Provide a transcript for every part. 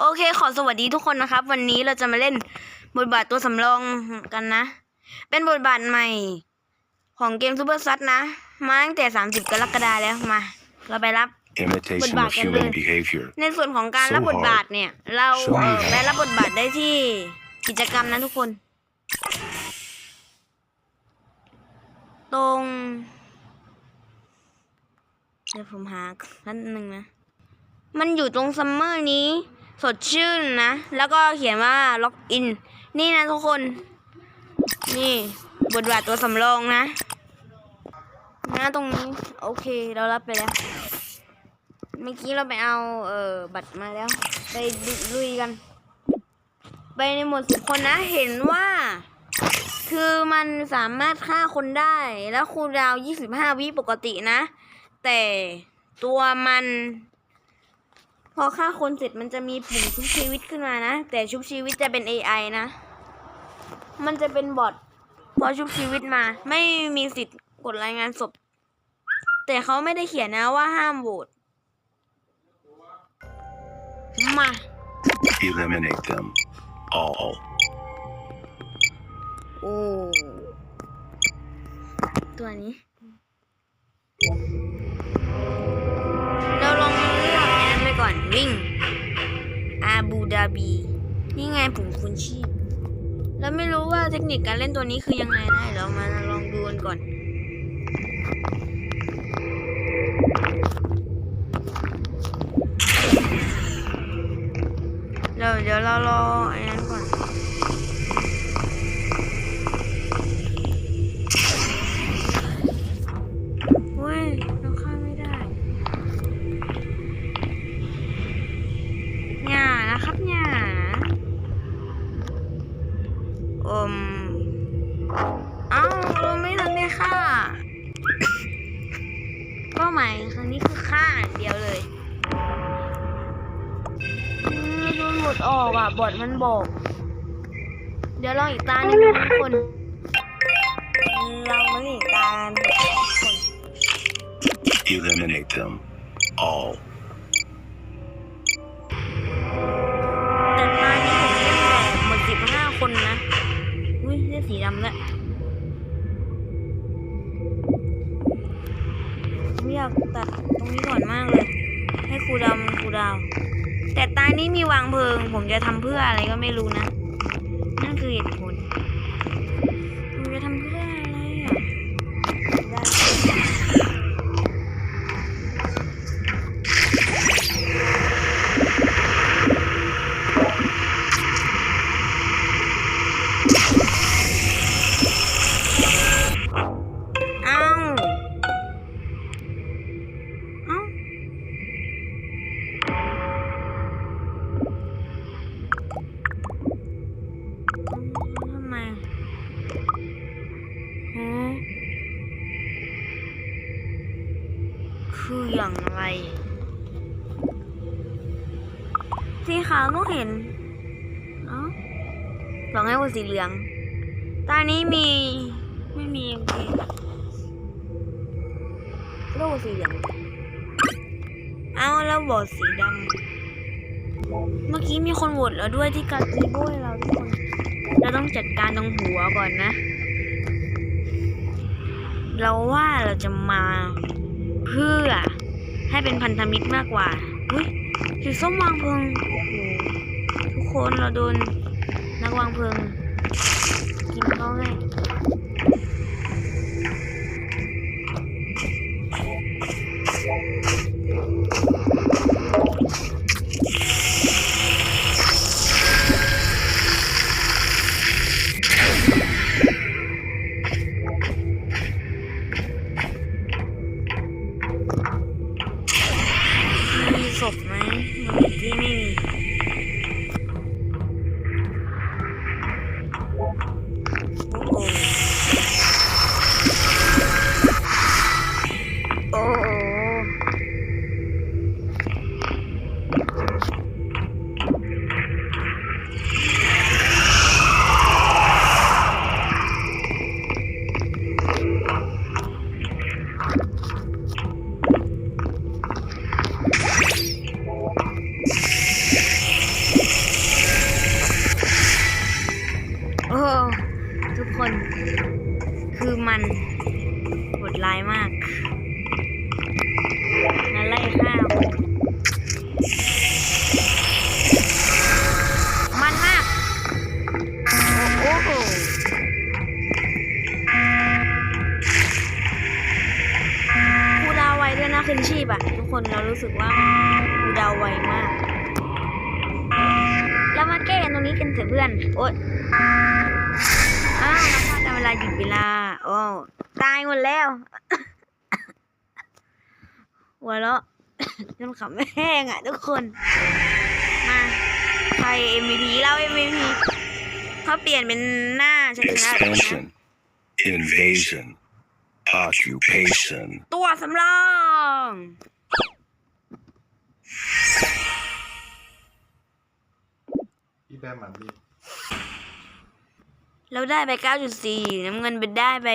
โอเค ขอสวัสดีทุกคนนะครับ วันนี้เราจะมาเล่นบทบาทตัวสำรองกันนะ เป็นบทบาทใหม่ ของเกมซูเปอร์ซันะ มาตั้งแต่ 30 กรกฎาแล้วมา เราไปรับ Imitation Goodbye, of human Gandhi. behavior. ในส่วนของการ So รับบทบาทเนี่ย เรา So เอ่อ hard. ไปรับบทบาทได้ที่กิจกรรมนะทุกคน ตรงเดี๋ยวผมหาขั้นหนึ่งนะ มันอยู่ตรงซัมเมอร์นี้ สดชื่นนะ แล้วก็เขียนว่าล็อกอิน นี่นะทุกคน นี่บทบาทตัวสำรองนะนะตรงนี้ โอเค เรารับไปแล้ว เมื่อกี้เราไปเอาเอ่อบัตรมาแล้ว ไปลุยกัน ไปในหมวดสิบคนนะ เห็นว่า คือมันสามารถฆ่าคนได้ แล้วคูลดาวน์25 วิปกตินะ แต่ตัวมัน พอฆ่าคนเสร็จมันจะมีปุ่มชุบชีวิตขึ้นมานะ แต่ชุบชีวิตจะเป็น AI นะ มันจะเป็นบอทพอชุบชีวิตมา ไม่มีสิทธิ์กดรายงานศพ แต่เขาไม่ได้เขียนนะว่าห้ามโหวตมา Eliminate them all. โอ้ตัวนี้ อนวิ่ง อาบูดาบี นี่ไงผมคุณชีพ แล้วไม่รู้ว่าเทคนิคการเล่นตัวนี้คือยังไงนะเดี๋ยวเรามาลองดูกันก่อนเดี๋ยวเดี๋ยวเรารออันนั้นก่อน บอดมันบอก เดี๋ยวลองอีกตาหนึ่งนะทุกคนลองมาอีกตาหนึ่งทุกคน Eliminate them all. แต่ตอนนี้ผมเล่นแบบหมดสิบห้าคนนะ อุ้ยเลือดสีดำแล้วยผมอยากตัดตรงนี้ก่อนมากเลย ให้ครูดาวมันครูดาว แต่ตานี้มีวางเพลิง ผมจะทำเพื่ออะไรก็ไม่รู้นะ นั่นคือเหตุผล ห็นเอ้าลองให้ว่าสีเหลือง ตอนนี้มี ไม่มีโอเคโลกสีเหลือง เอาแล้วบอดสีดำ เมื่อกี้มีคนโหวตแล้วด้วยที่กากีโบยเราทุกคน เราต้องจัดการตรงหัวก่อนนะ เราว่าเราจะมาเพื่อให้เป็นพันธมิตรมากกว่าอุ้ยสีส้มวางเพลิงโอ้โห ทุกคนเราโดนนักวางเพลิงกินเขาให้ กันโหดร้ายมากนั่นไล่ฆ่ามันมาก โอ้โหครูดาวไวด้วยนะคืนชีพอะทุกคนเรารู้สึกว่าครูดาวไวมากเรามาแก้ตรงนี้กันเถอะเพื่อน โอ๊ย วลาหยุดเวลา โอ้ตายหมดแล้ว หัวเราะจนขำไม่แห้งอะทุกคน มา ใคร MVP เรา MVP เขาเปลี่ยนเป็นหน้าชนะแล้วนะ Expansion. Invasion. Occupation. ตัวสำรองพี่แบมหมันพี่ เราได้ไป 9.4 น้ำเงินไปได้ไป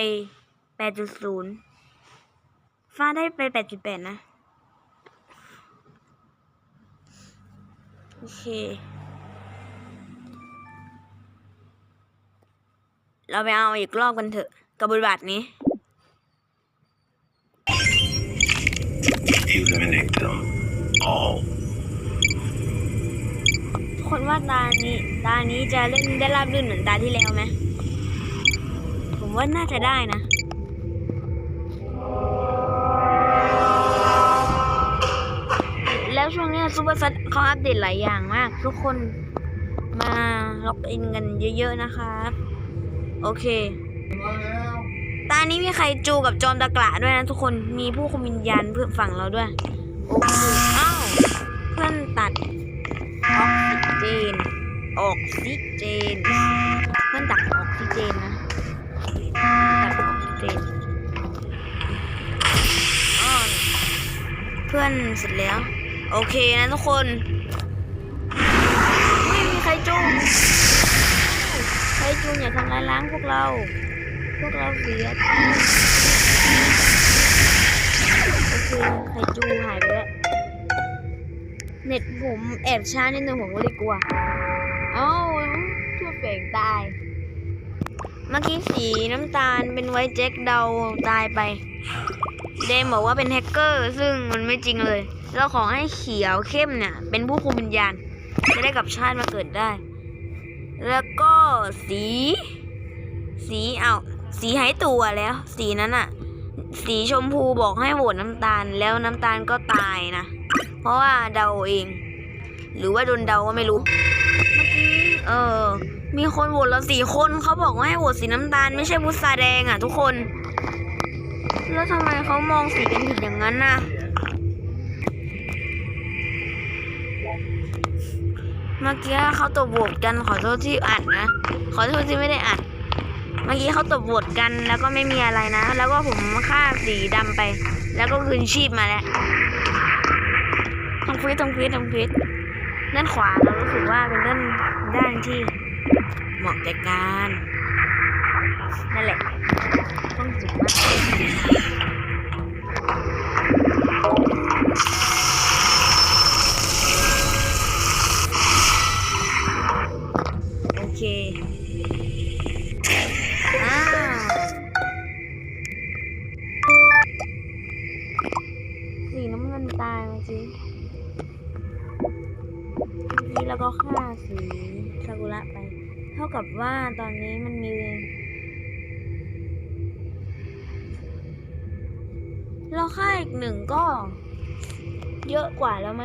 8.0 ฟ้าได้ไป 8.8 นะ โอเค เราไปเอาอีกรอบกันเถอะ กับบทบาทนี้ Eliminate them. All. ทุกคนว่าตานี้ตานี้จะเล่นได้ราบรื่นเหมือนตาที่แล้วไหมผมว่าน่าจะได้นะแล้วช่วงนี้ซูเปอร์ซัตเขาอัปเดตหลายอย่างมาก ทุกคนมาล็อกอินกันเยอะ ๆ นะครับ โอเคมาแล้วตานี้มีใครจูกับจอมตะกละด้วยนะทุกคนมีผู้คุมวิญญาณเพื่อฝั่งเราด้วย โอ้โหอ้าว เพื่อนตัดออกซิ เจน ออกซิเจนเพื่อนตัดออกซิเจนนะตัดออกซิเจนอ้าวเพื่อนเสร็จแล้ว โอเคนะทุกคนไม่มีใครจูงใครจูงอย่าทำลายล้างพวกเรา พวกเราเสียโอเคไครจูงหายไปแล้ว เน็ตผมแอบช้านิดนึงผมก็เลยกลัว เอ้าทั่วเปล่งตาย เมื่อกี้สีน้ำตาลเป็นไว้แจ็คเดาตายไป เดมบอกว่าเป็นแฮกเกอร์ ซึ่งมันไม่จริงเลย เราขอให้เขียวเข้มเนี่ย เป็นผู้คุมวิญญาณ จะได้กลับชาติมาเกิดได้ แล้วก็สี สีเอาสีหายตัวแล้ว สีนั้นอะสีชมพูบอกให้โหวตน้ำตาลแล้วน้ำตาลก็ตายนะ เพราะว่าเดาเอง หรือว่าโดนเดาก็ไม่รู้ เมื่อกี้เออ มีคนโหวตเราสี่คนเขาบอกว่าให้โหวตสีน้ำตาลไม่ใช่พุทราแดงอะทุกคน แล้วทำไมเขามองสีกันผิดอย่างนั้นน่ะ เมื่อกี้เขาตบโหวตกันขอโทษที่อัดนะ ขอโทษที่ไม่ได้อัด เมื่อกี้เขาตบโหวตกันแล้วก็ไม่มีอะไรนะ แล้วก็ผมฆ่าสีดำไป แล้วก็คืนชีพมาแล้ว ทำควิสทำควิสทำควิสด้านขวาเรารู้สึกว่าเป็นด้านด้านที่เหมาะแก่การนั่นแหละต้องสุดมาก ระไป เท่ากับว่าตอนนี้มันมี เราฆ่าอีกหนึ่งก็ เยอะกว่าแล้วไหม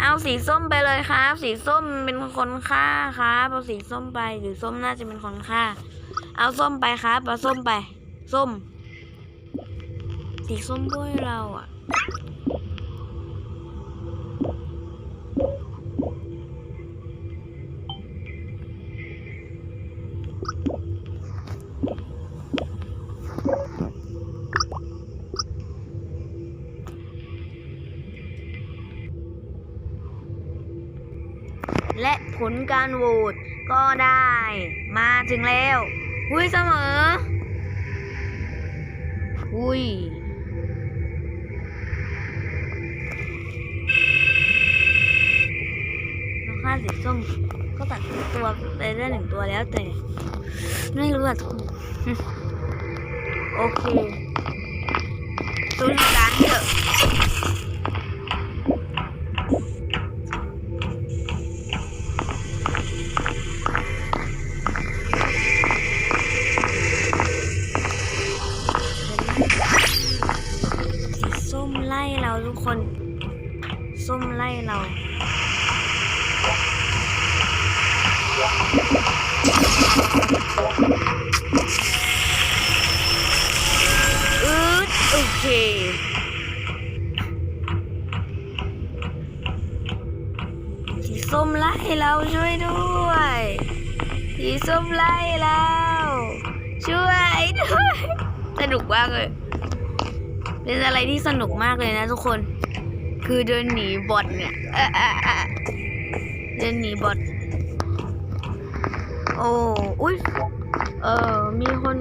เอาสีส้มไปเลยครับ สีส้มเป็นคนฆ่าครับเอาสีส้มไปหรือส้มน่าจะเป็นคนฆ่า เอาส้มไปครับเอาส้มไป ส้ม สีส้มด้วยเราอะและ การโหวตก็ได้ มาถึงแล้วอุ้ยเสมอ อุ้ยเราฆ่าสีส้มก็ตัดตัวไปได้หนึ่งตัวแล้วแต่ ไม่รู้อะทุกโอเคดูทางการเถอะ อืดโอเคสีส้มไล่เราช่วยด้วยสีส้มไล่เราช่วยด้วย สนุกมากเลย เป็นอะไรที่สนุกมากเลยนะทุกคน คือเดินหนีบอทเนี่ยเอะอะอะเดินหนีบอท โอ้อุ้ยเออมีคน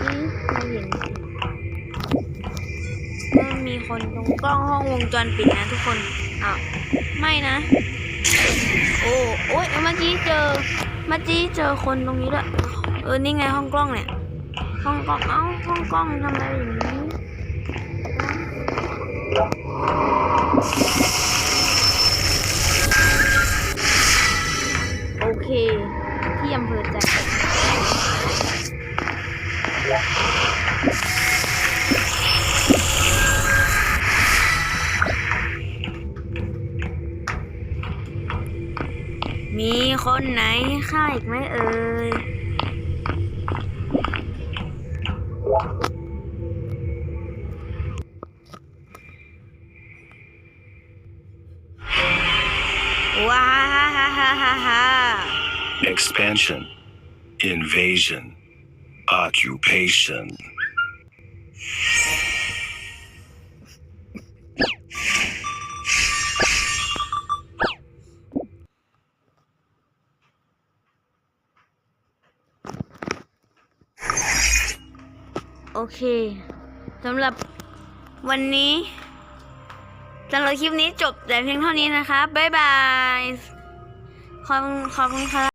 ที่เราเห็นว่มีคนตรงกล้องห้องวงจรปิดนะทุกคนอ้าวไม่นะ โอ้โอ้ยเมื่อกี้เจอเมื่อกี้เจอคนตรงนี้ด้วยเออนี่ไงห้องกล้องเนี่ยห้องกล้องเอ้าห้องกล้องทำอะไมอย่างนี้ ที่อำเภอใจมีคนไหนฆ่าอีกไหมเอ่ย Expansion. Invasion. Occupation. โอเคสำหรับวันนี้สำหรับคลิปนี้จบแต่เพียงเท่านี้นะคะ บ๊ายบาย ขอบคุณขอบคุณค่ะ